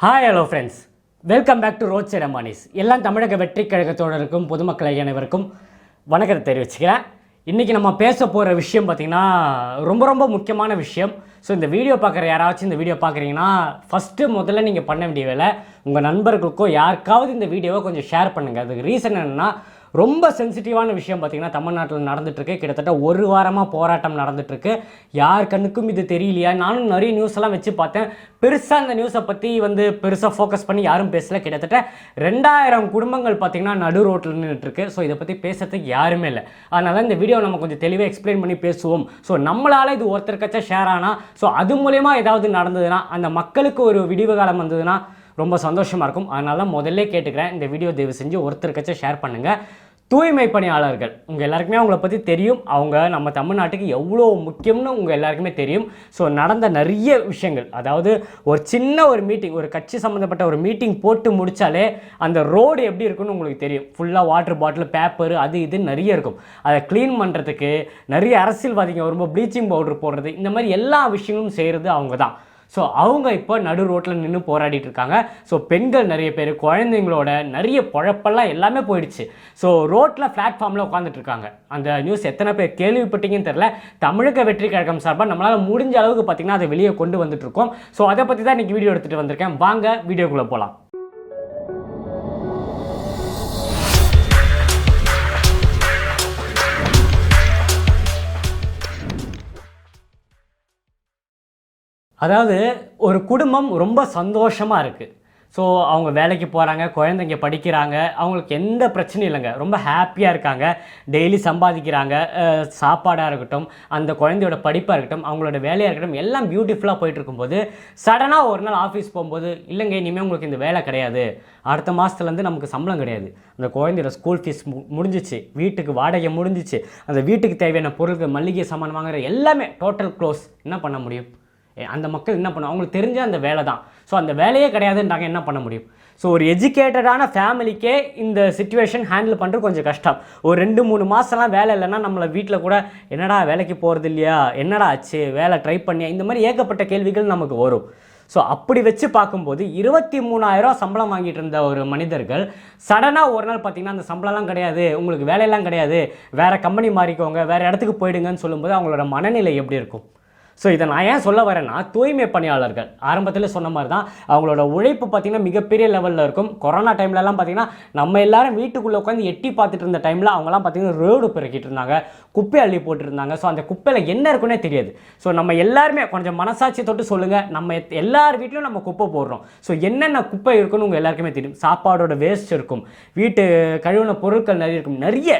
Hi hello friends welcome back to road side Ambanis எல்லாம் தமிழக வெற்றி கழகத்தோடருக்கும் பொதுமக்கள் அனைவருக்கும் வணக்கத்தை தெரிவிச்சுக்கிறேன். இன்றைக்கி நம்ம பேச போகிற விஷயம் பார்த்திங்கன்னா ரொம்ப ரொம்ப முக்கியமான விஷயம். ஸோ இந்த வீடியோ பார்க்குற யாராச்சும் இந்த வீடியோ பார்க்குறீங்கன்னா ஃபஸ்ட்டு முதல்ல நீங்கள் பண்ண வேண்டிய வேலை உங்கள் நண்பர்களுக்கோ யாருக்காவது இந்த வீடியோவை கொஞ்சம் ஷேர் பண்ணுங்கள் அதுக்கு ரீசன் என்னென்னா ரொம்ப சென்சிட்டிவான விஷயம் பார்த்திங்கன்னா தமிழ்நாட்டில் நடந்துட்டுருக்கு. கிட்டத்தட்ட ஒரு வாரமாக போராட்டம் நடந்துட்டுருக்கு. யார் கண்ணுக்கும் இது தெரியலையா? நானும் நிறைய நியூஸ் எல்லாம் வச்சு பார்த்தேன். பெருசாக அந்த நியூஸை பற்றி வந்து பெருசாக ஃபோக்கஸ் பண்ணி யாரும் பேசல. கிட்டத்தட்ட ரெண்டாயிரம் குடும்பங்கள் பார்த்திங்கன்னா நடு ரோட்டில் நின்றுட்டுருக்கு ஸோ இதை பற்றி பேசுறதுக்கு யாருமே இல்லை. அதனால் இந்த வீடியோ நம்ம கொஞ்சம் தெளிவாக எக்ஸ்பிளைன் பண்ணி பேசுவோம். ஸோ நம்மளால் இது ஒருத்தருக்காச்சும் ஷேர் ஆனால் ஸோ அது மூலயமா ஏதாவது நடந்ததுன்னா அந்த மக்களுக்கு ஒரு விடிவு காலம் வந்ததுன்னா ரொம்ப சந்தோஷமாக இருக்கும். அதனால முதல்ல கேட்டுக்கிறேன். இந்த வீடியோ தயவு செஞ்சு ஒருத்தருக்காச்சும் ஷேர் பண்ணுங்கள் தூய்மை பணியாளர்கள். உங்கள் எல்லாருக்குமே அவங்கள பற்றி தெரியும். அவங்க நம்ம தமிழ்நாட்டுக்கு எவ்வளோ முக்கியம்னு உங்கள் எல்லாருக்குமே தெரியும். ஸோ நடந்த நிறைய விஷயங்கள். அதாவது ஒரு சின்ன ஒரு மீட்டிங் ஒரு கட்சி சம்மந்தப்பட்ட ஒரு மீட்டிங் போட்டு முடித்தாலே அந்த ரோடு எப்படி இருக்குன்னு உங்களுக்கு தெரியும். ஃபுல்லாக வாட்டர் பாட்டில் பேப்பர் அது இது நிறைய இருக்கும். அதை க்ளீன் பண்ணுறதுக்கு நிறைய அரசியல்வாதிங்க ரொம்ப ப்ளீச்சிங் பவுடர் போடுறது இந்த மாதிரி எல்லா விஷயங்களும் செய்கிறது அவங்க தான் ஸோ அவங்க இப்போ நடு ரோட்டில் நின்று போராடிட்டு இருக்காங்க ஸோ பெண்கள் நிறைய பேர் குழந்தைங்களோட நிறைய பொழப்பெல்லாம் எல்லாமே போயிடுச்சு. ஸோ ரோட்டில் பிளாட்ஃபார்மில் உட்காந்துட்டு இருக்காங்க அந்த நியூஸ் எத்தனை பேர் கேள்விப்பட்டீங்கன்னு தெரில தமிழக வெற்றி கழகம் சார்பாக நம்மளால் முடிஞ்ச அளவுக்கு பார்த்திங்கன்னா அதை வெளியே கொண்டு வந்துட்டு இருக்கோம் ஸோ அதை பற்றி தான் இன்றைக்கி வீடியோ எடுத்துகிட்டு வந்திருக்கேன். வாங்க வீடியோக்குள்ளே போகலாம் அதாவது ஒரு குடும்பம் ரொம்ப சந்தோஷமாக இருக்குது ஸோ அவங்க வேலைக்கு போகிறாங்க குழந்தைங்க படிக்கிறாங்க அவங்களுக்கு எந்த பிரச்சனையும் இல்லைங்க. ரொம்ப ஹாப்பியாக இருக்காங்க. டெய்லி சம்பாதிக்கிறாங்க சாப்பாடாக இருக்கட்டும் அந்த குழந்தையோட படிப்பாக இருக்கட்டும் அவங்களோட வேலையாக இருக்கட்டும் எல்லாம் பியூட்டிஃபுல்லாக போயிட்டு இருக்கும்போது சடனாக ஒரு நாள் ஆஃபீஸ் போகும்போது இல்லைங்க இனிமேல் உங்களுக்கு இந்த வேலை கிடையாது. அடுத்த மாதத்துலேருந்து நமக்கு சம்பளம் கிடையாது. அந்த குழந்தையோட ஸ்கூல் ஃபீஸ் முடிஞ்சிச்சு. வீட்டுக்கு வாடகை முடிஞ்சிச்சு. அந்த வீட்டுக்கு தேவையான பொருட்கள் மல்லிகை சாமான் வாங்குற எல்லாமே டோட்டல் க்ளோஸ் என்ன பண்ண முடியும்? அந்த மக்கள் என்ன பண்ணும் அவங்களுக்கு தெரிஞ்ச அந்த வேலை தான் ஸோ அந்த வேலையே கிடையாதுன்றாங்க என்ன பண்ண முடியும்? ஸோ ஒரு எஜுகேட்டடான ஃபேமிலிக்கே இந்த சுச்சுவேஷன் ஹேண்டில் பண்ணுறது கொஞ்சம் கஷ்டம். ஒரு ரெண்டு மூணு மாதம்லாம் வேலை இல்லைன்னா நம்மளை வீட்டில் கூட என்னடா வேலைக்கு போகிறது இல்லையா? என்னடா ஆச்சு? வேலை ட்ரை பண்ணியா? இந்த மாதிரி ஏகப்பட்ட கேள்விகள் நமக்கு வரும். ஸோ அப்படி வச்சு பார்க்கும்போது இருபத்தி மூணாயிரம் சம்பளம் வாங்கிட்டு இருந்த ஒரு மனிதர்கள் சடனாக ஒரு நாள் பார்த்தீங்கன்னா அந்த சம்பளம்லாம் கிடையாது. உங்களுக்கு வேலையெல்லாம் கிடையாது. வேறு கம்பெனி மாறிக்கோங்க. வேறு இடத்துக்கு போயிடுங்கன்னு சொல்லும்போது அவங்களோட மனநிலை எப்படி இருக்கும்? ஸோ இதை நான் ஏன் சொல்ல வரேன்னா தூய்மை பணியாளர்கள் ஆரம்பத்தில் சொன்ன மாதிரி தான் அவங்களோட உழைப்பு பார்த்திங்கன்னா மிகப்பெரிய லெவலில் இருக்கும். கொரோனா டைம்லலாம் பார்த்திங்கன்னா நம்ம எல்லாரும் வீட்டுக்குள்ளே உட்காந்து எட்டி பார்த்துட்டு இருந்த டைமில் அவங்கலாம் பார்த்திங்கன்னா ரோடு பிறக்கிட்டு இருந்தாங்க. குப்பை அள்ளி போட்டுருந்தாங்க ஸோ அந்த குப்பையில் என்ன இருக்குன்னே தெரியாது. ஸோ நம்ம எல்லாருமே கொஞ்சம் மனசாட்சி தொட்டு சொல்லுங்கள் நம்ம எல்லார் வீட்லையும் நம்ம குப்பை போடுறோம். ஸோ என்னென்ன குப்பை இருக்குன்னு உங்கள் எல்லாருக்குமே தெரியும். சாப்பாடோட வேஸ்ட் இருக்கும். வீட்டு கழுவின பொருட்கள் நிறைய இருக்கும். நிறைய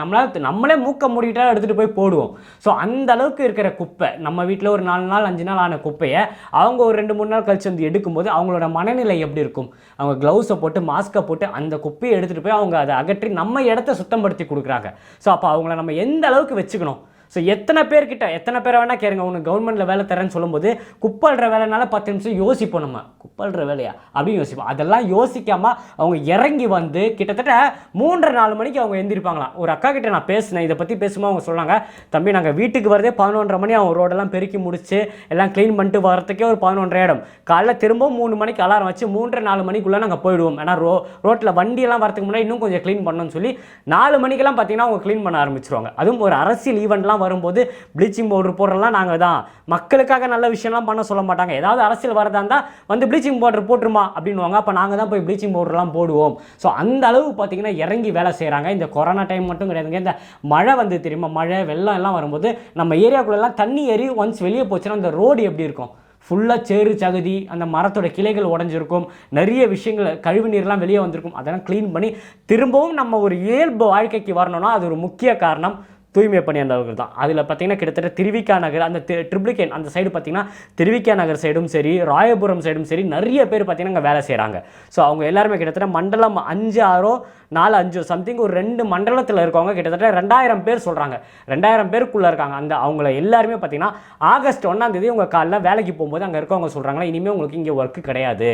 நம்மளால் நம்மளே மூக்க மூடிட்டா எடுத்துகிட்டு போய் போடுவோம். ஸோ அந்த அளவுக்கு இருக்கிற குப்பை நம்ம வீட்டில் ஒரு நாலு நாள் அஞ்சு நாள் ஆன குப்பையை அவங்க ஒரு ரெண்டு மூணு நாள் கழிச்சு வந்து எடுக்கும்போது அவங்களோட மனநிலை எப்படி இருக்கும்? அவங்க க்ளவுஸை போட்டு மாஸ்க்கை போட்டு அந்த குப்பையை எடுத்துகிட்டு போய் அவங்க அதை அகற்றி நம்ம இடத்த சுத்தப்படுத்தி கொடுக்குறாங்க. ஸோ அப்போ அவங்கள நம்ம எந்த அளவுக்கு வச்சுக்கணும்? ஸோ எத்தனை பேர்கிட்ட எத்தனை பேரை வேணால் கேளுங்க உனக்கு கவர்மெண்ட்டில் வேலை தரேன்னு சொல்லும்போது குப்பல்ற வேலைனால பத்து நிமிஷம் யோசிப்போம் நம்ம. குப்பல்ற வேலையா? அப்படின்னு யோசிப்போம். அதெல்லாம் யோசிக்காமல் அவங்க இறங்கி வந்து கிட்டத்தட்ட மூன்றரை நாலு மணிக்கு அவங்க எந்திரிப்பாங்களாம். ஒரு அக்கா கிட்ட நான் பேசினேன். இதை பற்றி பேசும்போது அவங்க சொன்னாங்க. தம்பி நாங்கள் வீட்டுக்கு வரதே பதினொன்றரை மணி. அவங்க ரோடெல்லாம் பெருக்கி முடிச்சு எல்லாம் க்ளீன் பண்ணிட்டு வரத்துக்கே ஒரு பதினொன்றரை இடம் காலைல திரும்பவும் மூணு மணிக்கு அலாரம் வச்சு மூன்றரை நாலு மணிக்குள்ளே நாங்கள் போயிடுவோம். ஏன்னா ரோ ரோட்டில் வண்டியெல்லாம் வரதுக்கு முன்னாடி இன்னும் கொஞ்சம் க்ளீன் பண்ணணும்னு சொல்லி நாலு மணிக்கெல்லாம் பார்த்தீங்கன்னா அவங்க க்ளீன் பண்ண ஆரம்பிச்சிருவாங்க. அதுவும் ஒரு அரசியல் ஈவெண்ட்லாம் வரும்போது ப்ளீச்சிங் பவுடர் போடுறலாம் நாங்கள் தான். மக்களுக்காக நல்ல விஷயம்லாம் பண்ண சொல்ல மாட்டாங்க. ஏதாவது அரசியல் வரதா இருந்தால் வந்து ப்ளீச்சிங் பவுடர் போட்டுருமா அப்படின்னுவாங்க. அப்போ நாங்கள் தான் போய் ப்ளீச்சிங் பவுடர்லாம் போடுவோம். ஸோ அந்த அளவு பார்த்தீங்கன்னா இறங்கி வேலை செய்கிறாங்க இந்த கொரோனா டைம் மட்டும் கிடையாதுங்க. இந்த மழை வந்து தெரியுமா? மழை வெள்ளம் எல்லாம் வரும்போது நம்ம ஏரியாக்குள்ளெல்லாம் தண்ணி ஏறி ஒன்ஸ் வெளியே போச்சுன்னா அந்த ரோடு எப்படி இருக்கும்? ஃபுல்லாக சேறு சகுதி அந்த மரத்தோட கிளைகள் உடஞ்சிருக்கும். நிறைய விஷயங்கள் கழிவு நீர்லாம் வெளியே வந்திருக்கும். அதெல்லாம் க்ளீன் பண்ணி திரும்பவும் நம்ம ஒரு இயல்பு வாழ்க்கைக்கு வரணும்னா அது ஒரு முக்கிய காரணம். தூய்மை பணியாளர்கள் தான். அதில் பார்த்தீங்கன்னா கிட்டத்தட்ட திருவிக்கா நகர் அந்த ட்ரிப்ளிகேன் அந்த சைடு பார்த்தீங்கன்னா திருவிக்கா நகர் சைடும் சரி ராயபுரம் சைடும் சரி நிறைய பேர் பார்த்தீங்கன்னா அங்கே வேலை செய்கிறாங்க ஸோ அவங்க எல்லாருமே கிட்டத்தட்ட மண்டலம் அஞ்சு ஆறோ நாலு அஞ்சு சம்திங் ஒரு ரெண்டு மண்டலத்தில் இருக்கவங்க கிட்டத்தட்ட ரெண்டாயிரம் பேர் சொல்கிறாங்க ரெண்டாயிரம் பேருக்குள்ளே இருக்காங்க. அந்த அவங்கள எல்லாருமே பார்த்தீங்கன்னா ஆகஸ்ட் ஒன்றாம் தேதி உங்கள் காலைல வேலைக்கு போகும்போது அங்கே இருக்கவங்க சொல்கிறாங்களா இனிமேல் உங்களுக்கு இங்கே ஒர்க்கு கிடையாது.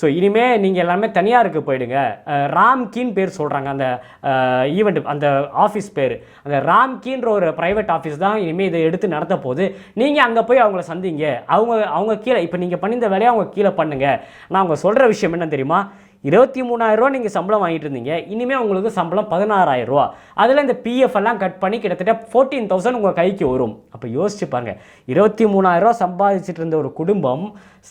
ஸோ இனிமேல் நீங்கள் எல்லாமே தனியாருக்கு போயிடுங்க. அஹ் ராம்கின்னு பேர் சொல்கிறாங்க அந்த ஈவெண்ட் அந்த ஆஃபீஸ் பேர். அந்த ராம்கின்ற ஒரு ப்ரைவேட் ஆஃபீஸ் தான் இனிமேல் இதை எடுத்து நடத்த போது நீங்கள் அங்கே போய் அவங்கள சந்திங்க. அவங்க அவங்க கீழே இப்போ நீங்கள் பண்ணியிருந்த வேலையை அவங்க கீழே பண்ணுங்க. நான் அவங்க சொல்கிற விஷயம் என்ன தெரியுமா? இருபத்தி மூணாயிரரூவா நீங்கள் சம்பளம் வாங்கிட்டு இருந்தீங்க இனிமேல் உங்களுக்கு சம்பளம் பதினாறாயிரரூவா அதில் இந்த பிஎஃப் எல்லாம் கட் பண்ணி கிட்டத்தட்ட ஃபோர்டீன் தௌசண்ட் உங்கள் கைக்கு வரும். அப்போ யோசிச்சு பாருங்க. இருபத்தி மூணாயிரரூவா சம்பாதிச்சுட்டு இருந்த ஒரு குடும்பம்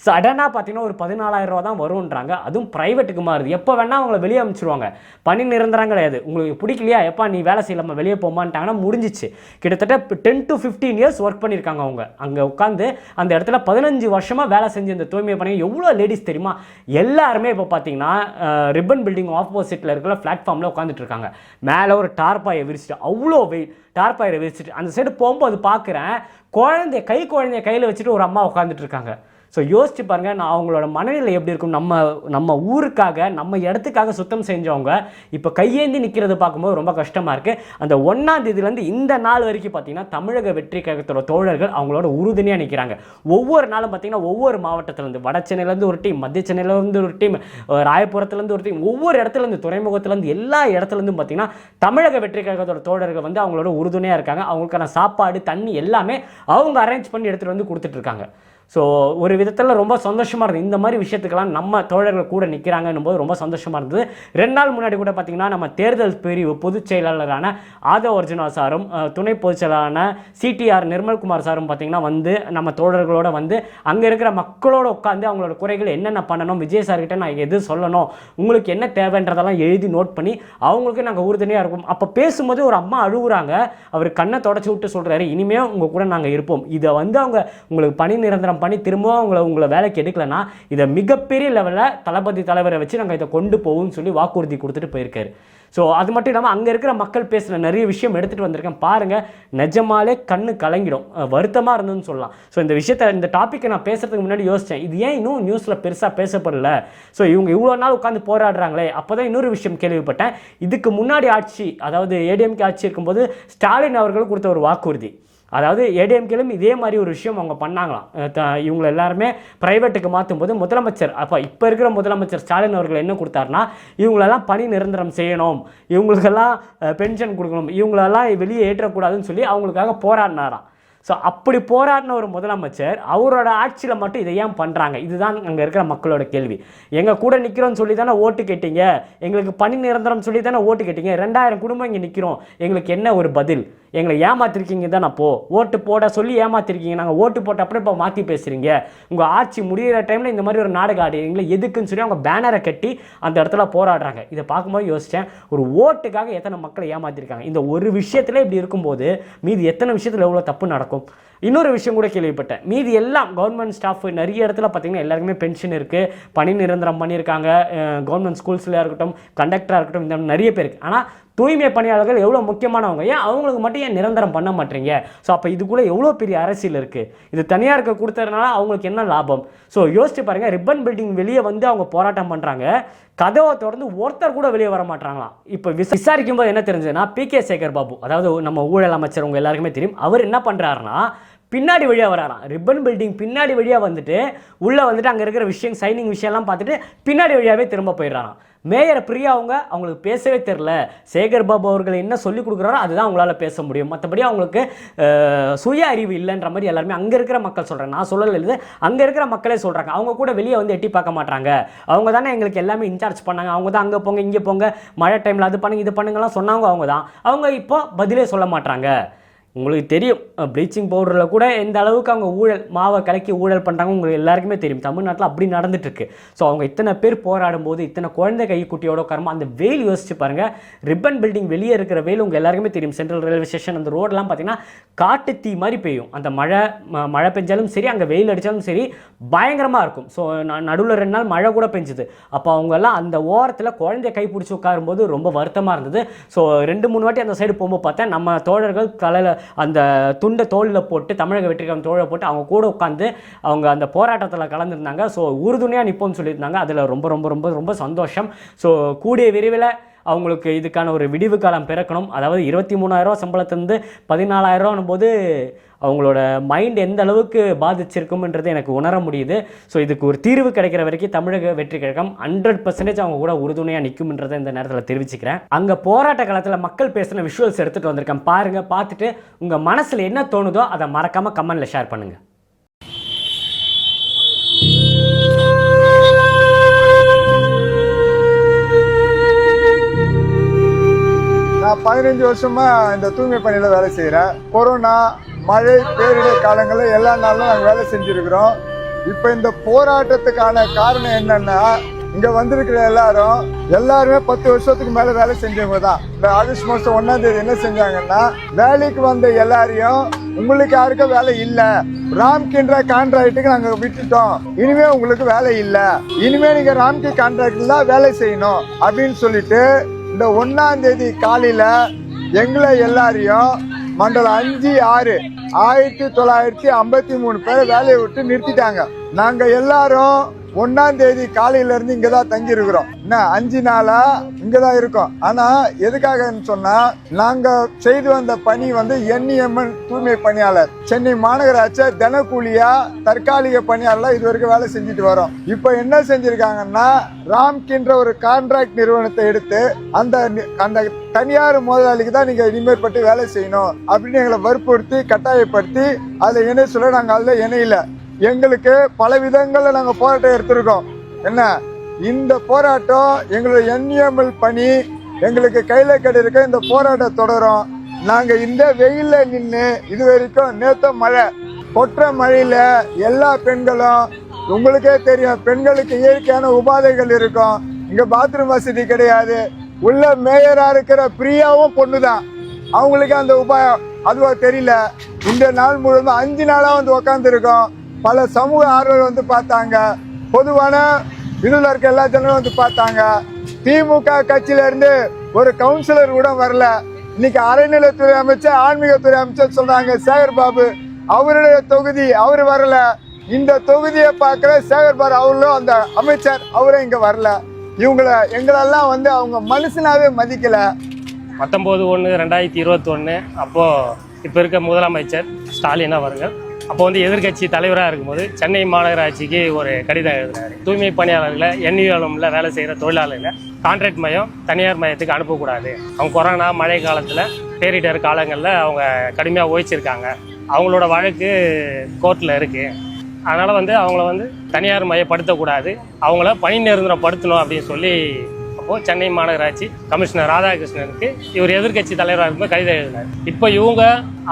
சடனாக பார்த்தீங்கன்னா ஒரு பதினாலாயிரரூவா தான் வரும்ன்றாங்க. அதுவும் ப்ரைவேட்டுக்கு மாறுது. எப்போ வேணால் அவங்கள வெளியே அனுப்பிச்சிருவாங்க பணி நிரந்தரம் கிடையாது. உங்களுக்கு பிடிக்கலையா? எப்பா நீ வேலை செய்யலாமா? வெளியே போமான்ட்டாங்கன்னா முடிஞ்சிச்சு. கிட்டத்தட்ட ten to fifteen years work பண்ணியிருக்காங்க அவங்க. அங்கே உட்காந்து அந்த இடத்துல பதினஞ்சு வருஷமாக வேலை செஞ்சு இந்த தூய்மை பணி எவ்வளோ லேடிஸ் தெரியுமா? எல்லாருமே இப்போ பார்த்தீங்கன்னா ரிப்பன் பில்டிங் ஆப்போசிட்டில் இருக்கிற பிளாட்ஃபார்மில் உட்காந்துட்டு இருக்காங்க. மேலே ஒரு டார்பாயை விரிச்சிட்டு அவ்வளோ வெயில் டார்பாயை விரிச்சிட்டு அந்த சைடு போகும்போது பார்க்குறேன் குழந்தைய கை குழந்தைய கையில் வச்சுட்டு ஒரு அம்மா உட்காந்துட்டு இருக்காங்க. ஸோ யோசிச்சு பாருங்கள் நான் அவங்களோட மனநிலை எப்படி இருக்கும்? நம்ம நம்ம ஊருக்காக நம்ம இடத்துக்காக சுத்தம் செஞ்சவங்க இப்போ கையேந்தி நிற்கிறது பார்க்கும்போது ரொம்ப கஷ்டமாக இருக்குது அந்த ஒன்றாம் தேதியிலேருந்து இந்த நாள் வரைக்கும் பார்த்தீங்கன்னா தமிழக வெற்றி கழகத்தோட தோழர்கள் அவங்களோட உறுதுணையாக நிற்கிறாங்க ஒவ்வொரு நாளும் பார்த்தீங்கன்னா ஒவ்வொரு மாவட்டத்திலேருந்து வட சென்னையிலேருந்து ஒரு டீம் மத்திய சென்னையிலேருந்து ஒரு டீம் ராயபுரத்துலேருந்து ஒரு டீம் ஒவ்வொரு இடத்துலேருந்து துறைமுகத்துலேருந்து எல்லா இடத்துலேருந்தும் பார்த்தீங்கன்னா தமிழக வெற்றி கழகத்தோட தோழர்கள் வந்து அவங்களோட உறுதுணையாக இருக்காங்க. அவங்களுக்கான சாப்பாடு தண்ணி எல்லாமே அவங்க அரேஞ்ச் பண்ணி எடுத்துகிட்டு வந்து கொடுத்துட்ருக்காங்க ஸோ ஒரு விதத்தில் ரொம்ப சந்தோஷமாக இருந்தது. இந்த மாதிரி விஷயத்துக்கெல்லாம் நம்ம தோழர்கள் கூட நிற்கிறாங்கன்னும் போது ரொம்ப சந்தோஷமாக இருந்தது. ரெண்டு நாள் முன்னாடி கூட பார்த்தீங்கன்னா நம்ம தேர்தல் பிரிவு பொதுச் செயலாளரான ஆதவ அர்ஜுனா சாரும் துணை பொதுச் செயலாளரான சிடிஆர் நிர்மல்குமார் சாரும் பார்த்தீங்கன்னா வந்து நம்ம தோழர்களோட வந்து அங்கே இருக்கிற மக்களோட உட்காந்து அவங்களோட குறைகள் என்னென்ன பண்ணணும் விஜய் சார்கிட்ட நான் எது சொல்லணும் உங்களுக்கு என்ன தேவைன்றதெல்லாம் எழுதி நோட் பண்ணி அவங்களுக்கு நாங்கள் உறுதுணையாக இருக்கும். அப்போ பேசும்போது ஒரு அம்மா அழுகுறாங்க. அவர் கண்ணை தொடச்சி விட்டு சொல்கிறாரு இனிமேல் உங்கள் கூட நாங்கள் இருப்போம். இதை வந்து அவங்க உங்களுக்கு பணி நிரந்தரம் பண்ணி திரும்பவும் அவங்கள உங்களை வேலைக்கு எடுக்கலைன்னா இதை மிகப்பெரிய லெவலில் தளபதி தலைவரை வச்சு நாங்கள் இதை கொண்டு போவோம்னு சொல்லி வாக்குறுதி கொடுத்துட்டு போயிருக்காரு. ஸோ அது மட்டும் இல்லாமல் அங்கே இருக்கிற மக்கள் பேசுகிற நிறைய விஷயம் எடுத்துகிட்டு வந்திருக்கேன். பாருங்கள் நிஜமாலே கண்ணு கலங்கிடும். வருத்தமாக இருந்ததுன்னு சொல்லலாம். ஸோ இந்த விஷயத்த இந்த டாப்பிக்கை நான் பேசுகிறதுக்கு முன்னாடி யோசித்தேன் இது ஏன் இன்னும் நியூஸில் பெருசாக பேசப்படல? ஸோ இவங்க இவ்வளோ நாள் உட்காந்து போராடுறாங்களே? அப்போ தான் இன்னொரு விஷயம் கேள்விப்பட்டேன். இதுக்கு முன்னாடி ஆட்சி அதாவது ஏடிஎம்கே ஆட்சி இருக்கும்போது ஸ்டாலின் அவர்கள் கொடுத்த ஒரு வாக்குறுதி. அதாவது ஏடிஎம்கேலும் இதே மாதிரி ஒரு விஷயம் அவங்க பண்ணாங்களாம். த- இவங்க எல்லாருமே ப்ரைவேட்டுக்கு மாற்றும் போது முதலமைச்சர் அப்போ இப்போ இருக்கிற முதலமைச்சர் ஸ்டாலின் அவர்கள் என்ன கொடுத்தாருன்னா இவங்களெல்லாம் பணி நிரந்தரம் செய்யணும். இவங்களுக்கெல்லாம் பென்ஷன் கொடுக்கணும். இவங்களெல்லாம் வெளியே ஏற்றக்கூடாதுன்னு சொல்லி அவங்களுக்காக போராடினாராம். ஸோ அப்படி போராடின ஒரு முதலமைச்சர் அவரோட ஆட்சியில் மட்டும் இதை ஏன் பண்ணுறாங்க இதுதான் அங்கே இருக்கிற மக்களோட கேள்வி. எங்கள் கூட நிற்கிறோம்னு சொல்லி தானே ஓட்டு கேட்டீங்க? எங்களுக்கு பணி நிரந்தரம் சொல்லி தானே ஓட்டு கேட்டீங்க? ரெண்டாயிரம் குடும்பம் இங்கே நிற்கிறோம் எங்களுக்கு என்ன ஒரு பதில்? எங்களை ஏமாத்திருக்கீங்க தான் அப்போ ஓட்டு போட சொல்லி ஏமாத்திருக்கீங்க. நாங்கள் ஓட்டு போட்ட அப்புறம் இப்போ மாற்றி பேசுகிறீங்க உங்கள் ஆட்சி முடியிற டைமில் இந்த மாதிரி ஒரு நாடகம் ஆடுறீங்களே எதுக்குன்னு சொல்லி அவங்க பேனரை கட்டி அந்த இடத்துல போராடுறாங்க. இதை பார்க்கும்போது யோசித்தேன் ஒரு ஓட்டுக்காக எத்தனை மக்களை ஏமாத்திருக்காங்க? இந்த ஒரு விஷயத்துல இப்படி இருக்கும்போது மீதி எத்தனை விஷயத்தில் எவ்வளோ தப்பு நடக்கும்? இன்னொரு விஷயம் கூட கேள்விப்பட்டேன். மீதி எல்லாம் கவர்மெண்ட் ஸ்டாஃப் நிறைய இடத்துல பார்த்தீங்கன்னா எல்லாருக்குமே பென்ஷன் இருக்குது பணி நிரந்தரம் பண்ணியிருக்காங்க. கவர்மெண்ட் ஸ்கூல்ஸில் இருக்கட்டும் கண்டக்டராக இருக்கட்டும் இந்த மாதிரி நிறைய பேருக்கு. ஆனால் தூய்மை பணியாளர்கள் எவ்வளோ முக்கியமானவங்க? ஏன் அவங்களுக்கு மட்டும் ஏன் நிரந்தரம் பண்ண மாட்டீங்க? ஸோ அப்போ இதுக்குள்ளே எவ்வளோ பெரிய அரசியல் இருக்குது இது தனியாருக்கு கொடுத்ததுனால அவங்களுக்கு என்ன லாபம்? ஸோ யோசிச்சு பாருங்கள் ரிப்பன் பில்டிங் வெளியே வந்து அவங்க போராட்டம் பண்ணுறாங்க கதவை தொடர்ந்து ஒருத்தர் கூட வெளியே வர மாட்டாங்களாம் இப்போ விச விசாரிக்கும் போது என்ன தெரிஞ்சதுன்னா பி. கே. சேகர் பாபு அதாவது நம்ம ஊழல் அமைச்சர் உங்கள் எல்லாருக்குமே தெரியும். அவர் என்ன பண்ணுறாருன்னா பின்னாடி வழியாக வராராம். ரிப்பன் பில்டிங் பின்னாடி வழியாக வந்துட்டு உள்ளே வந்துட்டு அங்கே இருக்கிற விஷயம் சைனிங் விஷயம்லாம் பார்த்துட்டு பின்னாடி வழியாகவே திரும்ப போயிடுறாராம். மேயர் பிரியா அவங்க அவங்களுக்கு பேசவே தெரில சேகர் பாபு அவர்கள் என்ன சொல்லி கொடுக்குறாரோ அதுதான் அவங்களால பேச முடியும். மற்றபடி அவங்களுக்கு சுய அறிவு இல்லைன்ற மாதிரி எல்லாருமே அங்கே இருக்கிற மக்கள் சொல்கிறாங்க நான் சொல்லல இது அங்கே இருக்கிற மக்களே சொல்கிறாங்க அவங்க கூட வெளியே வந்து எட்டி பார்க்க மாட்டாங்க. அவங்க தானே எங்களுக்கு எல்லாமே இன்சார்ஜ் பண்ணாங்க. அவங்க தான் அங்கே போங்க இங்கே போங்க மழை டைமில் அது பண்ணுங்க இது பண்ணுங்கலாம் சொன்னாங்க அவங்க தான். அவங்க இப்போ பதிலே சொல்ல மாட்டாங்க உங்களுக்கு தெரியும். ப்ளீச்சிங் பவுடரில் கூட எந்த அளவுக்கு அவங்க ஊழல் மாவை கலக்கி ஊழல் பண்ணுறாங்க உங்களுக்கு எல்லாருக்குமே தெரியும். தமிழ்நாட்டில் அப்படி நடந்துட்டுருக்கு. ஸோ அவங்க இத்தனை பேர் போராடும் போது இத்தனை குழந்தை கைக்குட்டியோட உட்காரமா அந்த வெயில் யோசிச்சு பாருங்கள் ரிப்பன் பில்டிங் வெளியே இருக்கிற வெயில் உங்கள் எல்லாருக்குமே தெரியும். சென்ட்ரல் ரயில்வே ஸ்டேஷன் அந்த ரோடெலாம் பார்த்தீங்கன்னா காட்டு தீ மாதிரி பெய்யும். அந்த மழை ம- மழை பெஞ்சாலும் சரி அங்கே வெயில் அடித்தாலும் சரி பயங்கரமாக இருக்கும். ஸோ நடுவில் ரெண்டு நாள் மழை கூட பெஞ்சுது. அப்போ அவங்கெல்லாம் அந்த ஓரத்தில் குழந்தைய கை பிடிச்சி உட்காரும்போது ரொம்ப வருத்தமாக இருந்தது. ஸோ ரெண்டு மூணு வாட்டி அந்த சைடு போகும்போது பார்த்தேன். நம்ம தோழர்கள் தலையில் அந்த துண்டை தோளில் போட்டு தமிழக வெற்றிக்கான தோழை போட்டு அவங்க கூட உட்காந்து அவங்க அந்த போராட்டத்தில் கலந்துருந்தாங்க. ஸோ உறுதுணையாக நிற்போம்னு சொல்லியிருந்தாங்க. அதில் ரொம்ப ரொம்ப ரொம்ப ரொம்ப சந்தோஷம். ஸோ கூடிய விரைவில் அவங்களுக்கு இதுக்கான ஒரு விடிவு காலம் பிறக்கணும். அதாவது இருபத்தி மூணாயிரரூவா சம்பளத்திலிருந்து பதினாலாயிரரூவானும் போது அவங்களோட மைண்ட் எந்த அளவுக்கு பாதிச்சிருக்கும்ன்றது எனக்கு உணர முடியுது. ஸோ இதுக்கு ஒரு தீர்வு கிடைக்கிற வரைக்கும் தமிழக வெற்றி கழகம் ஹண்ட்ரட் பர்சன்டேஜ் அவங்க கூட உறுதுணையாக நிற்கும்ன்றதை இந்த நேரத்தில் தெரிவிச்சுக்கிறேன். அங்கே போராட்ட காலத்தில் மக்கள் பேசின விஷுவல்ஸ் எடுத்துகிட்டு வந்திருக்கேன். பாருங்கள் பார்த்துட்டு உங்கள் மனசில் என்ன தோணுதோ அதை மறக்காமல் கமெண்ட்டில் ஷேர் பண்ணுங்கள் நான் பதினஞ்சு வருஷமா இந்த தூய்மை பணியில வேலை செய்கிறேன் கொரோனா மழை பேரிடர் காலங்களில் எல்லா நாளும் நாங்கள் வேலை செஞ்சுருக்கிறோம். இப்போ இந்த போராட்டத்துக்கான காரணம் என்னன்னா இங்கே வந்திருக்கிற எல்லாரும் எல்லாருமே பத்து வருஷத்துக்கு மேலே வேலை செஞ்சவங்க தான். இந்த ஆகஸ்ட் மாதம் ஒன்னாம் தேதி என்ன செஞ்சாங்கன்னா வேலைக்கு வந்த எல்லாரையும் உங்களுக்கு யாருக்கும் வேலை இல்லை. ராம்கின்ற கான்ட்ராக்டுக்கு நாங்கள் விட்டுட்டோம். இனிமே உங்களுக்கு வேலை இல்லை. இனிமே நீங்கள் ராம்கி கான்ட்ராக்டில் தான் வேலை செய்யணும் அப்படின்னு சொல்லிட்டு இந்த ஒன்னாம் தேதி காலையில் எங்களை எல்லாரையும் மண்டலம் அஞ்சு ஆறு. ஆயிரத்தி தொள்ளாயிரத்தி ஐம்பத்தி மூணு பேரை வேலையை விட்டு நிறுத்திட்டாங்க. நாங்க எல்லாரும் ஒன்னாம் தேதி காலையில இருந்து இங்க தான் தங்கி இருக்கிறோம் என்ன அஞ்சு நாளா இங்க தான் இருக்கோம். ஆனா எதுக்காகன்னு சொன்னா நாங்க செய்து வந்த பணி வந்து என்இஎம்என் தூய்மை பணியாளர். சென்னை மாநகராட்சி தினக்கூலியா தற்காலிக பணியாளர் இது வரைக்கும் வேலை செஞ்சுட்டு வரோம். இப்போ என்ன செஞ்சிருக்காங்கன்னா ராம்கின்ற ஒரு கான்ட்ராக்ட் நிறுவனத்தை எடுத்து அந்த அந்த தனியார் முதலாளிக்கு தான் நீங்க இனிமேற்பட்டு வேலை செய்யணும் அப்படின்னு எங்களை வற்புறுத்தி கட்டாயப்படுத்தி அதுல இணை சொல்ல நாங்க அதுல இணையில எங்களுக்கு பல விதங்களில் நாங்கள் போராட்டம் எடுத்திருக்கோம். என்ன? இந்த போராட்டம் எங்களுடைய என்எம்எல் பணி எங்களுக்கு கையில் கிடைக்க இந்த போராட்டம் தொடரும். நாங்கள் இந்த வெயிலில் நின்று இது வரைக்கும் நேற்று மழை கொற்ற மழையில் எல்லா பெண்களும் உங்களுக்கே தெரியும் பெண்களுக்கு இயற்கையான உபாதைகள் இருக்கும். இங்கே பாத்ரூம் வசதி கிடையாது. உள்ள மேயராக இருக்கிற பிரியாவும் பொண்ணுதான். அவங்களுக்கு அந்த உபாயம். அதுவாக தெரியல. இந்த நாள் முழுவதும் அஞ்சு நாளாக வந்து உக்காந்துருக்கோம். பல சமூக ஆர்வலர் வந்து பார்த்தாங்க. பொதுவான இதில் இருக்க எல்லா ஜனங்களும் வந்து பார்த்தாங்க. திமுக கட்சியிலேருந்து ஒரு கவுன்சிலர் கூட வரல. இன்னைக்கு அறநிலைத்துறை அமைச்சர் ஆன்மீகத்துறை அமைச்சர் சொல்றாங்க சேகர் பாபு அவருடைய தொகுதி அவர் வரல. இந்த தொகுதியை பார்க்குற சேகர் பாபு அவர்களும் அந்த அமைச்சர் அவரும் இங்கே வரல. இவங்கள எங்களெல்லாம் வந்து அவங்க மனுஷனாவே மதிக்கல. பத்தொம்போது ஒன்று ரெண்டாயிரத்தி இருபத்தொன்று அப்போது இப்போ இருக்க முதலமைச்சர் ஸ்டாலின் அவர்கள். அப்போ வந்து எதிர்க்கட்சி தலைவராக இருக்கும்போது சென்னை மாநகராட்சிக்கு ஒரு கடிதம் எழுதினார் தூய்மை பணியாளர்களை எண்ணியலமில் வேலை செய்கிற தொழிலாளர்களை கான்ட்ராக்ட் மையம் தனியார் மையத்துக்கு அனுப்பக்கூடாது. அவங்க கொரோனா மழை காலத்தில் பேரிடர் காலங்களில் அவங்க கடுமையாக ஓய்ச்சிருக்காங்க அவங்களோட வழக்கு கோர்ட்டில் இருக்குது அதனால் வந்து அவங்கள வந்து தனியார் மையப்படுத்தக்கூடாது. அவங்கள பணி நிரந்தரம் படுத்தணும் அப்படின்னு சொல்லி அப்போது சென்னை மாநகராட்சி கமிஷனர் ராதாகிருஷ்ணனுக்கு இவர் எதிர்க்கட்சி தலைவராக இருக்கும்போது கடிதம் எழுதினார். இப்போ இவங்க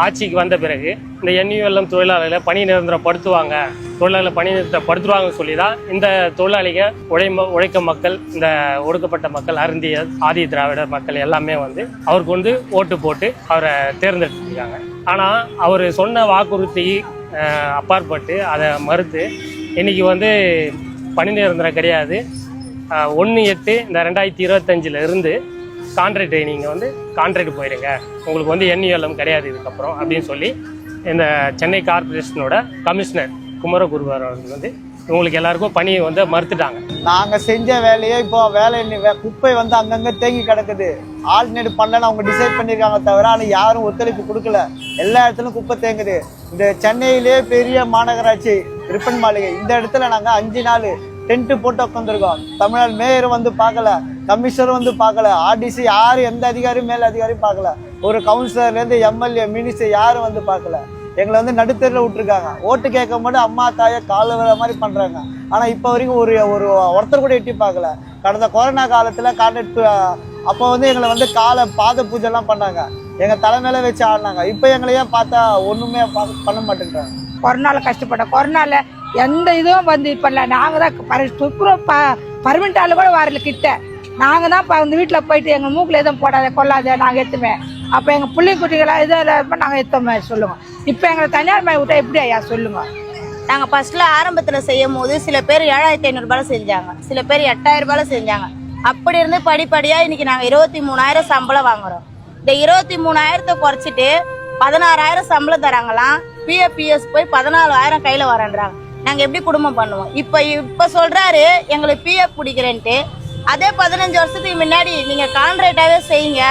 ஆட்சிக்கு வந்த பிறகு இந்த என்யூஎல்எம் தொழிலாளர்களை பணி நிரந்தரப்படுத்துவாங்க. தொழிலாளர்களை பணி படுத்துருவாங்கன்னு சொல்லி தான் இந்த தொழிலாளிகள் உழைம உழைக்க மக்கள் இந்த ஒடுக்கப்பட்ட மக்கள் அருந்திய ஆதி திராவிடர் மக்கள் எல்லாமே வந்து அவருக்கு வந்து ஓட்டு போட்டு அவரை தேர்ந்தெடுத்துருக்காங்க. ஆனால் அவர் சொன்ன வாக்குறுதி அப்பாற்பட்டு அதை மறுத்து இன்னைக்கு வந்து பணி நிரந்தரம் கிடையாது. ஒன்று எட்டு இந்த ரெண்டாயிரத்தி இருபத்தஞ்சில் இருந்து கான்ட்ராக்ட் நீங்கள் வந்து கான்ட்ராக்ட் போயிடுங்க உங்களுக்கு வந்து என்யூஎல்எம் கிடையாது இதுக்கப்புறம் அப்படின்னு சொல்லி இந்த சென்னை கார்ப்பரேஷனோட கமிஷனர் குமரகுருவார் அவர்கள் வந்து இவங்களுக்கு எல்லாருக்கும் பணியை வந்து மறுத்துட்டாங்க. நாங்கள் செஞ்ச வேலையே இப்போ வேலை வே- குப்பை வந்து அங்கங்கே தேங்கி கிடக்குது. ஆல்டர்னேட் பண்ணலன்னு அவங்க டிசைட் பண்ணியிருக்காங்க தவிர ஆனால் யாரும் ஒத்துழைப்பு கொடுக்கல. எல்லா இடத்துலையும் குப்பை தேங்குது. இந்த சென்னையிலே பெரிய மாநகராட்சி ரிப்பன் மாளிகை. இந்த இடத்துல நாங்கள் அஞ்சு நாள் டென்ட் போட்டு உட்காந்துருக்கோம் தமிழ்நாடு மேயர் வந்து பார்க்கல கமிஷனர் வந்து பார்க்கல ஆர்டிசி யாரும் எந்த அதிகாரியும் மேல் அதிகாரியும் பார்க்கல. ஒரு கவுன்சிலர்லேருந்து எம்எல்ஏ மினிஸ்டர் யாரும் வந்து பார்க்கல. எங்களை வந்து நடுத்தரில் விட்டுருக்காங்க. ஓட்டு கேட்கும் போது அம்மா தாயை கால விழ மாதிரி பண்ணுறாங்க ஆனால் இப்போ வரைக்கும் ஒரு ஒரு ஒருத்தர் கூட எட்டி பார்க்கல. கடந்த கொரோனா காலத்தில் கான்ட்ராக்ட் அப்போ வந்து எங்களை வந்து காலை பாத பூஜைலாம் பண்ணாங்க. எங்கள் தலைமையில வச்சு ஆடினாங்க. இப்போ எங்களையே பார்த்தா ஒன்றுமே பண்ண மாட்டேங்கிறாங்க கொரோனாவில் கஷ்டப்பட்டோம். கொரோனாவில் எந்த இதுவும் வந்து இப்போ இல்லை நாங்கள் தான் பர துப்புரம் ப பர்மனெண்ட் ஆளு கூட வரல கிட்ட. நாங்கள் தான் இப்போ அந்த வீட்டில் போயிட்டு எங்கள் மூக்கில் எதுவும் போடாத கொள்ளாத நாங்கள் எத்துமே அப்போ எங்கள் பிள்ளைங்க குட்டிகளாக எதுவும் நாங்கள் எத்தோமே சொல்லுவோம் இப்போ எங்களை தனியார் மாதிரி விட்டால் எப்படி ஐயா சொல்லுங்கள் நாங்கள் ஃபர்ஸ்ட்ல ஆரம்பத்தில் செய்யும் போது சில பேர் ஏழாயிரத்தி ஐநூறுபால செஞ்சாங்க. சில பேர் எட்டாயிரம் ரூபாயில செஞ்சாங்க. அப்படி இருந்து படிப்படியாக இன்னைக்கு நாங்கள் இருபத்தி மூணாயிரம் சம்பளம் வாங்குறோம். இந்த இருபத்தி மூணாயிரத்தை குறைச்சிட்டு பதினாறாயிரம் சம்பளம் தராங்களாம். பிஎஃப்பிஎஸ் போய் பதினாலாயிரம் கையில் வரேன்றாங்க. நாங்கள் எப்படி குடும்பம் பண்ணுவோம்? இப்போ இப்போ சொல்கிறாரு எங்களுக்கு பிஎஃப் பிடிக்கிறேன்ட்டு. அதே பதினஞ்சு வருஷத்துக்கு முன்னாடி நீங்கள் கான்ட்ராக்டாகவே செய்யுங்க.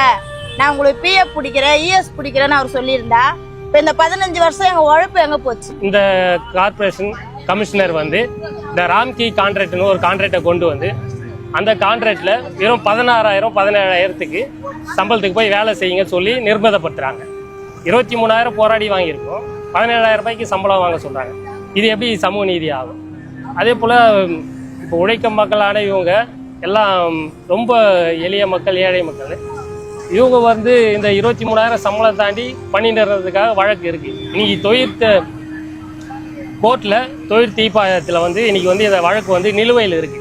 நான் உங்களுக்கு பிஎஃப் பிடிக்கிறேன் இஎஸ் பிடிக்கிறேன்னு அவர் சொல்லியிருந்தா இப்போ இந்த பதினஞ்சு வருஷம் எங்கள் உழைப்பு எங்கே போச்சு? இந்த கார்ப்பரேஷன் கமிஷனர் வந்து இந்த ராம்கி கான்ட்ராக்ட்னு ஒரு கான்ட்ராக்டை கொண்டு வந்து அந்த கான்ட்ராக்டில் வெறும் பதினாறாயிரம் பதினேழாயிரத்துக்கு சம்பளத்துக்கு போய் வேலை செய்யுங்க சொல்லி நிர்பந்தப்படுத்துகிறாங்க இருபத்தி மூணாயிரம் போராடி வாங்கியிருக்கோம். பதினேழாயிரம் ரூபாய்க்கு சம்பளம் வாங்க சொல்கிறாங்க இது எப்படி சமூக நீதி ஆகும்? அதே போல் இப்போ உழைக்கும் மக்களான இவங்க எல்லாம் ரொம்ப எளிய மக்கள் ஏழை மக்கள். இவங்க வந்து இந்த இருபத்தி மூணாயிரம் சம்பளம் தாண்டி பணி வழக்கு இருக்கு. இன்னைக்கு தொழிற்த கோர்ட்டில் தொழில் தீபாயத்தில் வந்து இன்னைக்கு வந்து இந்த வழக்கு வந்து நிலுவையில் இருக்கு.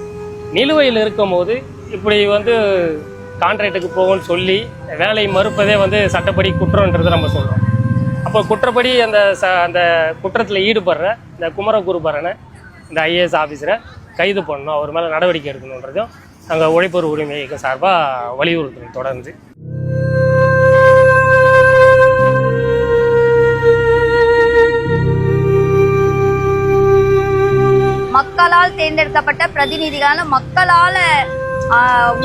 நிலுவையில் இருக்கும்போது இப்படி வந்து கான்ட்ராக்டுக்கு போகும்னு சொல்லி வேலையை மறுப்பதே வந்து சட்டப்படி குற்றம்ன்றதை நம்ம சொல்கிறோம் அப்போ குற்றப்படி அந்த ச அந்த குற்றத்தில் ஈடுபடுற இந்த குமரகுருபரனை இந்த ஐஏஎஸ் ஆஃபீஸரை கைது பண்ணணும். அவர் மேலே நடவடிக்கை எடுக்கணுன்றதும் நாங்கள் உழைப்பொரு உரிமை இயக்கம் சார்பாக வலியுறுத்துறோம் தொடர்ந்து. மக்களால் தேர்ந்தெடுக்கப்பட்ட பிரதிநிதிகளான மக்களால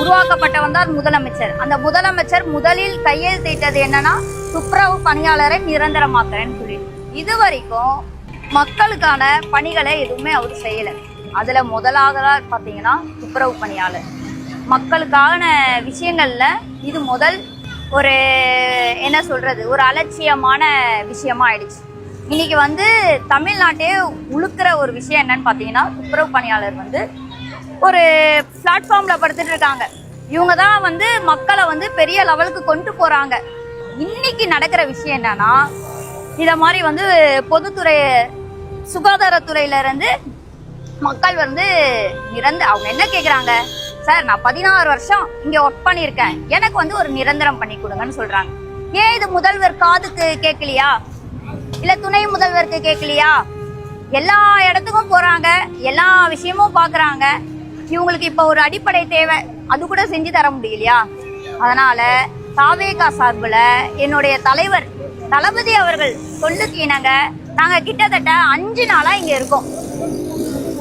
உருவாக்கப்பட்டவன் தான் முதலமைச்சர். அந்த முதலமைச்சர் முதலில் கையெழுத்திட்டது என்னன்னா துப்புரவு பணியாளரை நிரந்தரமாக்குறேன்னு சொல்லி. இது வரைக்கும் மக்களுக்கான பணிகளை எதுவுமே அவர் செய்யலை. அதில் முதலாக பார்த்தீங்கன்னா துப்புரவு பணியாளர். மக்களுக்கான விஷயங்களில் இது முதல் ஒரு என்ன சொல்கிறது ஒரு அலட்சியமான விஷயமா ஆயிடுச்சு. இன்னைக்கு வந்து தமிழ்நாட்டையே உழுக்கிற ஒரு விஷயம் என்னன்னு பார்த்தீங்கன்னா துப்புரவு பணியாளர் வந்து ஒரு பிளாட்ஃபார்மில் படுத்துட்டு இருக்காங்க. இவங்க தான் வந்து மக்களை வந்து பெரிய லெவலுக்கு கொண்டு போகிறாங்க இன்னைக்கு நடக்கிற விஷயம் என்னன்னா இதை மாதிரி வந்து பொதுத்துறை சுகாதாரத்துறையில இருந்து மக்கள் வந்து நிரந்த அவங்க என்ன கேக்குறாங்க? சார் நான் பதினாறு வருஷம் இங்க ஒர்க் பண்ணியிருக்கேன். எனக்கு வந்து ஒரு நிரந்தரம் பண்ணி கொடுங்கன்னு சொல்றாங்க. ஏன் இது முதல்வர் காதுக்கு கேட்கலையா இல்ல துணை முதல்வருக்கு கேட்கலையா எல்லா இடத்துக்கும் போறாங்க எல்லா விஷயமும் பாக்குறாங்க. இவங்களுக்கு இப்ப ஒரு அடிப்படை தேவை அது கூட செஞ்சு தர முடியலையா? அதனால தாவேகா சார்புல என்னுடைய தலைவர் தளபதி அவர்கள் சொல்லுக்கு இணங்க நாங்கள் கிட்டத்தட்ட அஞ்சு நாளாக இங்கே இருக்கோம்.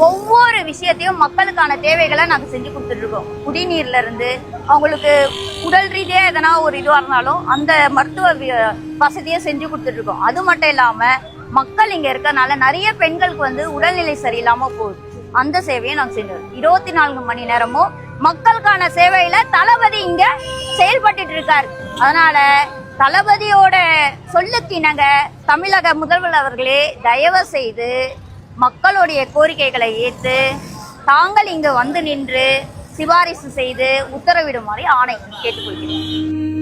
ஒவ்வொரு விஷயத்தையும் மக்களுக்கான தேவைகளை நாங்கள் செஞ்சு கொடுத்துட்ருக்கோம் குடிநீர்லேருந்து அவங்களுக்கு உடல் ரீதியாக எதனா ஒரு இதுவாக இருந்தாலும் அந்த மருத்துவ வசதியை செஞ்சு கொடுத்துட்ருக்கோம் அது மட்டும் இல்லாமல் மக்கள் இங்கே இருக்கறனால நிறைய பெண்களுக்கு வந்து உடல்நிலை சரியில்லாமல் போகுது. அந்த சேவையை நாங்கள் செஞ்சோம் இருபத்தி நான்கு மணி நேரமும் மக்களுக்கான சேவையில் தளபதி இங்கே செயல்பட்டு இருக்காரு. அதனால தளபதியோட சொல்லுக்கு இணங்க தமிழக முதல்வர் அவர்களே தயவு செய்து மக்களுடைய கோரிக்கைகளை ஏற்று தாங்கள் இங்கு வந்து நின்று சிபாரிசு செய்து உத்தரவிடுமாறு ஆணை கேட்டுக்கொள்கிறேன்.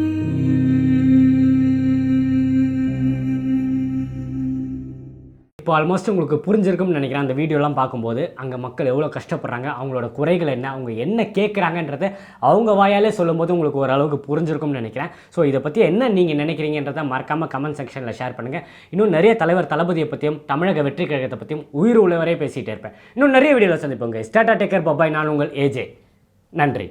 இப்போ ஆல்மோஸ்ட் உங்களுக்கு புரிஞ்சிருக்கும்னு நினைக்கிறேன். அந்த வீடியோலாம் பார்க்கும்போது அங்கே மக்கள் எவ்வளோ கஷ்டப்படுறாங்க அவங்களோட குறைகள் என்ன அவங்க என்ன கேட்குறாங்கன்றத அவங்க வாயாலே சொல்லும்போது உங்களுக்கு ஓரளவுக்கு புரிஞ்சிருக்கும்னு நினைக்கிறேன். ஸோ இதை பற்றி என்ன நீங்கள் நினைக்கிறீங்கன்றதை மறக்காமல் கமெண்ட் செக்ஷனில் ஷேர் பண்ணுங்கள் இன்னும் நிறைய தலைவர் தளபதியை பற்றியும் தமிழக வெற்றி கழகத்தை பற்றியும் உயிர் உள்ளவரே பேசிகிட்டே இருப்பேன். இன்னும் நிறைய வீடியோவில் சந்திப்போங்க ஸ்டாட்டா டேக்கர் பபாய் நான் உங்கள் ஏஜே நன்றி.